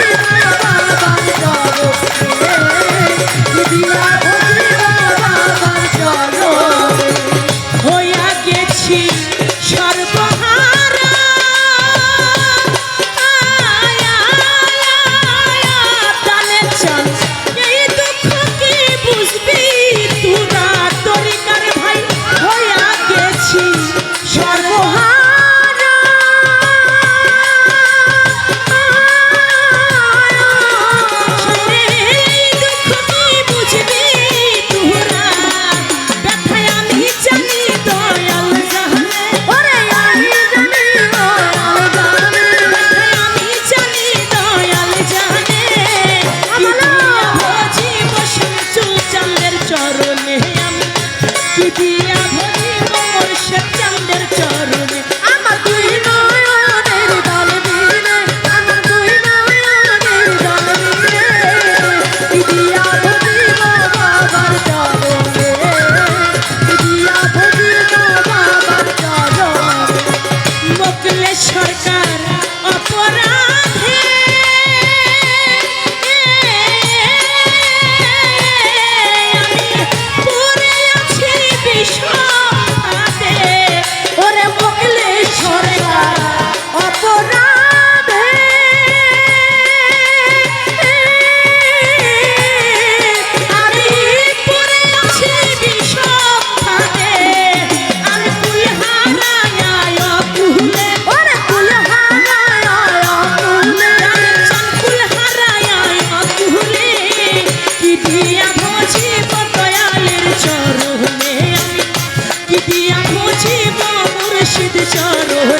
Yeah. চরণে আমি কি দিয়ে চরণে